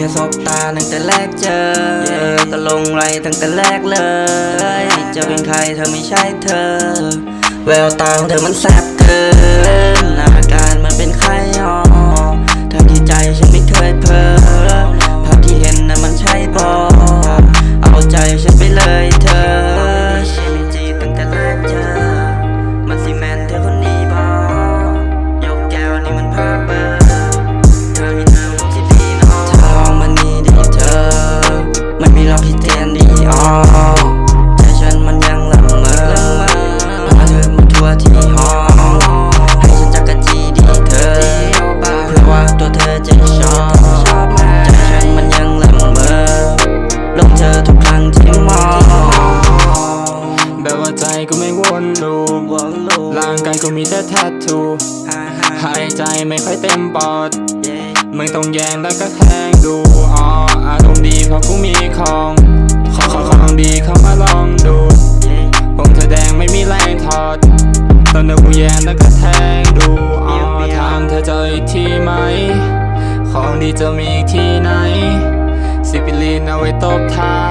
แค่สบตาตั้งแต่แรกเจอก็ลงไรตั้งแต่แรกเลยจะเป็นใครเธอไม่ใช่เธอ แววตาของเธอมันแสบเธอ กูไม่วนลูปร่างกายกูมีแต่แทททูหายใจไม่ค่อยเต็มปอด มึงต้องแยงแล้วก็แทงดูอ๋ออารมณ์ดีเพราะกูมีของขอขอของดีเข้ามาลองดูผมเธอแดงไม่มีแรงถอด ตอนเดียวกูแยงแล้วก็แทงดูอ๋อถามเธอเจออีกทีไหม ของดีจะมีอีกที่ไหน สิบปิลีนเอาไว้ตบท้า